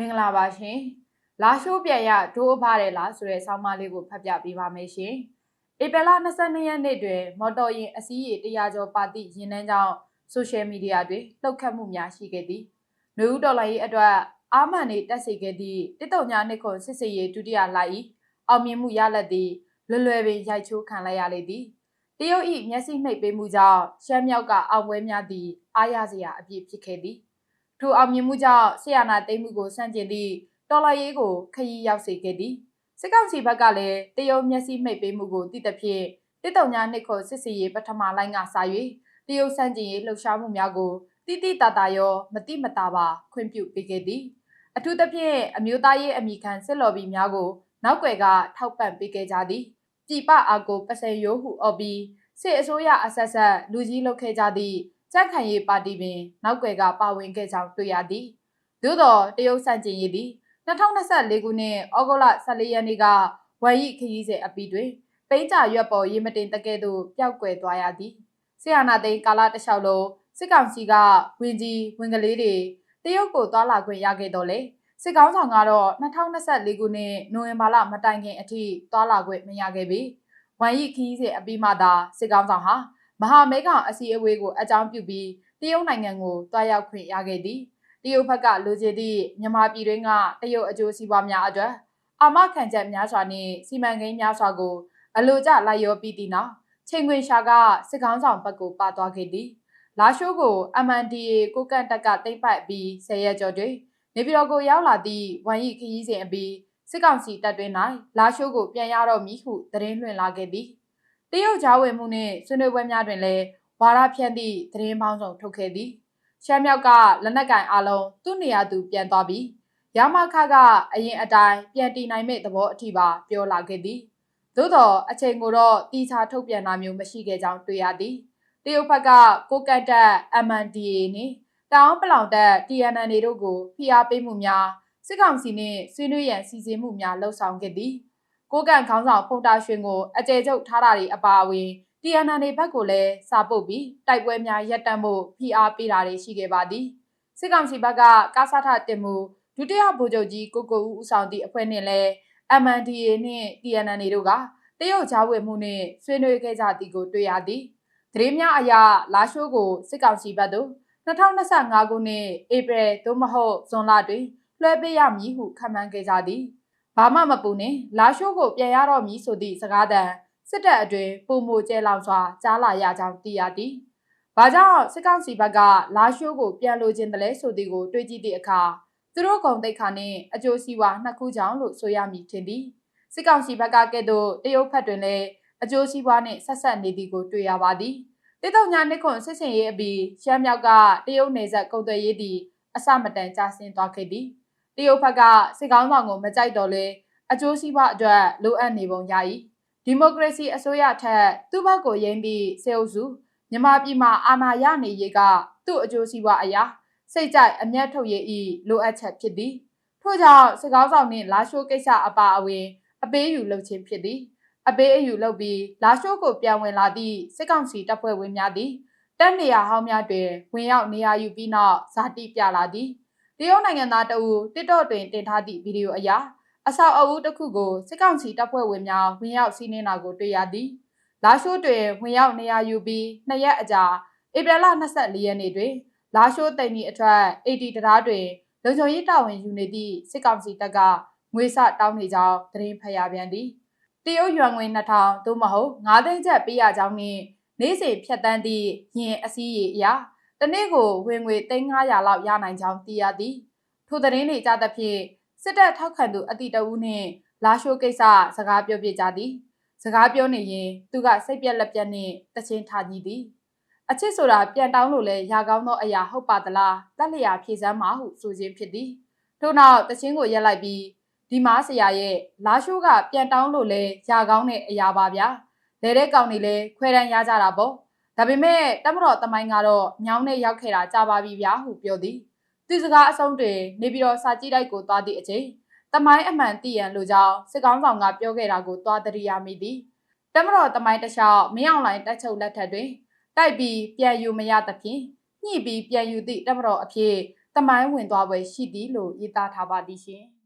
္ဂလာပါရှင်။လာရှိုးပြန်ရဒိုးဖားတယ်လားဆိုတဲ့ဆောင်းပါးလေးကိုဖတ်ပြပေးပါမယ်ရှင်။ဧပြီလ22ရက်နေ့တွင်မော်တော်ယာဉ်အစည်းအဝေးတရားကျော်ပါတိရင်နှန်းကြောင်းဆိုရှယ်မီဒီယာတွင်လှုပ်ခတ်မှုများရှိခဲ့သည်။နှွေဦးဒေါ်လာရေးအတွက်အာမန်နေတက်စေခဲ့သည့်တစ်တုံညာနှစ်ခွန်စစ်စေးရေးဒုတိယလိုက်အောင်မြင်မှုရလဒ်သည်လွယ်လွယ်ပင်ရိုက်ချိုးခံလိုက်ရလေသည်။တရုတ်၏မျက်စိနှိပ်ပေးမှုကြောင့်ရှမ်းမြောက်ကအောင်ပွဲများသည့်အားရစရာအပြည့်ဖြစ်ခဲ့သည်။ ထိုအောင်မြင်မှုကြောင့်ဆီယနာသိမ်းမှုကိုစန့်ကျင်သည့်တော်လာရေးကိုခရီးရောက်စေခဲ့သည်စစ်ကောင်စီဘက်ကလည်းတရုတ်မျက်စိမှိတ်ပေးမှုကိုတည်သဖြင့်တစ်တုံညာနှစ်ခုစစ်စီရေးပထမလိုင်းကစာ၍တရုတ်စန့်ကျင်ရေးလှုပ်ရှားမှုများကိုတိတိတတာရောမတိမတာပါခွင့်ပြုပေးခဲ့သည်အထူးသဖြင့်အမျိုးသားရေးအမိခံစစ်လော်ဘီများကိုနောက်ွယ်ကထောက်ပံ့ပေးခဲ့ကြသည်ပြည်ပအာကိုပစံရိုးဟုအော်ပြီးစစ်အစိုးရအဆက်ဆက်လူကြီးလုပ်ခဲ့ကြသည့် ကြက်ခံရေးပါတီပင် နောက်ွယ်ကပါဝင်ခဲ့ကြောင်းတွေ့ရသည်သို့သောတရုတ်စန့်ကျင်ရေးသည်2024ခုနှစ်ဩဂုတ်လ14ရက်နေ့ကဝမ်ရီခရီးစဉ်အပီးတွင်ပိန်းကြရွက်ပေါ်ရေမတင်တကဲ့သို့ပျောက်ကွယ်သွားရသည်ဆီယနာသိန်းကာလတလျှောက်လုံးစစ်ကောင်စီကဝင်ကြီးဝင်ကလေးတွေတရုတ်ကိုသွားလာခွင့်ရခဲ့တော့လေစစ်ကောင်းဆောင်ကတော့2024ခုနှစ်နိုဝင်ဘာလမတိုင်ခင်အထိသွားလာခွင့်မရခဲ့ပြီဝမ်ရီခီးစဉ်အပြီးမှသာစစ်ကောင်းဆောင်ဟာ မဟာမဲကောင်အစည်းအဝေးကိုအကြောင်းပြုပြီးတရုတ်နိုင်ငံကိုတွားရောက်ခွင့်ရခဲ့သည်တရုတ်ဘက်ကလိုချင်သည့်မြန်မာပြည်တွင်းကတရုတ်အကျိုးစီးပွားများအတွက်အာမခံချက်များစွာနှင့်စီမံကိန်းများစွာကို အလိုကျလိုက်ရောပြီးသည့်နောက်ချိန်ခွင်ရှာကစစ်ကောင်းဆောင်ဘက်ကိုပါသွားခဲ့သည်လာရှိုးကို MNDA ကိုကန့်တက်ကတိမ့်ပိုက်ပြီးဆယ်ရက်ကျော်တွင်နေပြည်တော်ကိုရောက်လာသည့်ဝမ်ရီခရီးစဉ်အပြီးစစ်ကောင်စီတပ်တွင်၌လာရှိုးကိုပြန်ရတော့မည်ဟုသတင်းလွှင့်လာခဲ့သည် တရုတ်ကြားဝင်မှုနှင့်ဆွေးနွေးပွဲများတွင်လည်းဝါရဖြန့်သည့်သတင်းပေါင်းစုံထုတ်ခဲ့သည်ရှမ်းမြောက်ကလက်နက်ကင်အလုံးသူ့နေရာသူပြန်သွားပြီးရမခကအရင်အတိုင်းပြန်တည်နိုင်မဲ့သဘောအထိပါပြောလာခဲ့သည်သို့တော့အချိန်ကိုတော့တီချာထုတ်ပြန်တာမျိုးမရှိခဲ့ကြောင်းတွေ့ရသည်တရုတ်ဘက်ကကိုကတ်တက် MNDA နှင့်တောင်ပလောင်တက် TNN တို့ကိုဖိအားပေးမှုများစစ်ကောင်စီနှင့်ဆွေးနွေးရန်စီစဉ်မှုများလှုံ့ဆော်ခဲ့သည် ကိုကန်ခေါင်းဆောင်ဖုန်တာရွှင်ကိုအကြဲကျုပ်ထားတာတွေအပါအဝင် TNN ဘက်ကိုလည်းစာပုတ်ပြီးတိုက်ပွဲများရပ်တန့်ဖို့ဖိအားပေးတာတွေရှိခဲ့ပါသည်စစ်ကောင်စီဘက်ကကာဆာထတင်မှုဒုတိယဗိုလ်ချုပ်ကြီးကိုကိုဦးဦးဆောင်သည့်အဖွဲ့နဲ့လည်း MNDA နှင့် TNN တို့ကတရုတ်ကြားဝင်မှုနှင့်ဆွေးနွေးခဲ့ကြသည်ကိုတွေ့ရသည်သတင်းများအရလာရှိုးကိုစစ်ကောင်စီဘက်သို့2025ခုနှစ်ဧပြီသို့မဟုတ်ဇွန်လတွင်လွှဲပေးရမည်ဟုခန့်မှန်းခဲ့ကြသည် ဘာမှမပူနှင့်လာရှိုးကိုပြန်ရတော့မည်ဆိုသည့်စကားသံစစ်တပ်အတွင်းပုံမိုကျဲလောင်စွာကြားလာရကြောင်းသိရသည်။ဘာကြောင့်စစ်ကောင်စီဘက်ကလာရှိုးကိုပြန်လိုခြင်းတလဲဆိုသည်ကိုတွေးကြည့်သည့်အခါသူတို့ကုံတိတ်ခါနှင့်အကျိုးစီးပွားနှစ်ခုကြောင့်လို့ဆိုရမည်ထင်သည်။စစ်ကောင်စီဘက်ကကဲ့သို့တရုတ်ဖက်တွင်လည်းအကျိုးစီးပွားနှင့်ဆက်ဆက်နေသည်ကိုတွေ့ရပါသည်။တိတုံညာနှစ်ခွန်စစ်စင်ရေးအပြီးရှမ်းမြောက်ကတရုတ်နယ်စပ်ကုန်သွယ်ရေးသည်အစမတန်ကျဆင်းသွားခဲ့သည်။ တရုတ်ဘက်ကစစ်ကောင်းဆောင်ကိုမကြိုက်တော့လဲအကျိုးစီးပွားအတွက်လိုအပ်နေပုံရ၏ဒီမိုကရေစီအစိုးရထက်သူ့ဘက်ကိုယိမ်းပြီးစေအုပ်စုမြန်မာပြည်မှာအာဏာရနေရေးကသူ့အကျိုးစီးပွားအရာစိတ်ကြိုက်အမျက်ထုတ်ရေးဤလိုအပ်ချက်ဖြစ်သည်ထို့ကြောင့်စကောင်းဆောင်နှင့်လာရှိုးကိစ္စအပါအဝင် အပေးယူလုပ်ခြင်းဖြစ်သည်အပေးအယူလုပ်ပြီးလာရှိုးကိုပြန်ဝင်လာသည့်စစ်ကောင်စီတပ်ဖွဲ့ဝင်များသည်တက်နေရဟောင်းများတွင်ဝင်ရောက်နေရာယူပြီးနောက်ဇာတိပြလာသည် တရုတ်နိုင်ငံသားတအူတစ်တော့တွင်တင်ထားသည့်ဗီဒီယိုအရာအဆောက်အဦတစ်ခုကိုစစ်ကောင်စီတပ်ဖွဲ့ဝင်များဝင်ရောက်စီးနင်းတာကိုတွေ့ရသည်။လာရှိုးတွင်ဝင်ရောက်နေရာယူပြီးနှစ်ရက်အကြာဧပြီလ24ရက်နေ့တွင်လာရှိုးတိန်နီအထက် AD တရားတွင်လုံခြုံရေးတာဝန်ယူနေသည့်စစ်ကောင်စီတပ်ကငွေစတောင်းနေကြောင်းသတင်းဖတ်ရပြန်သည်။တရုတ်ရွမ်ငွေ2000သို့မဟုတ်9သိန်းကျပ်ပေးရကြောင်းနှင့်နေ့စဉ်ဖြတ်တန်းသည့်ရင်အစည်းအရာ တနေ့ကိုဝင်ငွေ3900လောက်ရနိုင်ကြောင်းသိရသည်။ထိုသတင်းတွေကြားသဖြင့်စစ်တပ်ထောက်ခံသူအတိတအူးနှင့်လာရှိုးကိစ္စစကားပြောပြကြသည် စကားပြောနေရင်သူကစိတ်ပြက်လက်ပြက်နှင့်တချင်းထားကြည့်သည်အချစ်ဆိုတာပြန်တောင်းလို့လဲရာကောင်းသောအရာဟုတ်ပါသလားတက်လျာဖြေစမ်းမှာဟုဆိုခြင်းဖြစ်သည်ထို့နောက်တချင်းကိုရက်လိုက်ပြီးဒီမားဆရာရဲ့လာရှိုးကပြန်တောင်းလို့လဲရာကောင်းတဲ့အရာပါဗျာလဲတဲ့ကောင်တွေလဲခွဲတန်းရကြတာပေါ့ ဒါပေမဲ့တမတော်တမိုင်းကတော့ညောင်းနဲ့ရောက်ခဲ့တာကြာပါပြီဗျာဟုပြောသည်သူစကားအဆုံးတွင်နေပြီးတော့စာကြည့်တိုက်ကိုသွားသည့်အချိန်တမိုင်းအမှန်သိရန်လိုကြောင်းစစ်ကောင်းဆောင်ကပြောခဲ့တာကိုသွားတရိယာမိသည်တမတော်တမိုင်းတလျှောက်မင်းအောင်လိုင်းတက်ချုပ်လက်ထက်တွင်တိုက်ပြီးပြန်ယူမရသဖြင့်ညှိပြီးပြန်ယူသည့်တမတော်အဖြစ်တမိုင်းဝင်သွားပွဲရှိသည်လို့ရေးသားထားပါသည်ရှင်။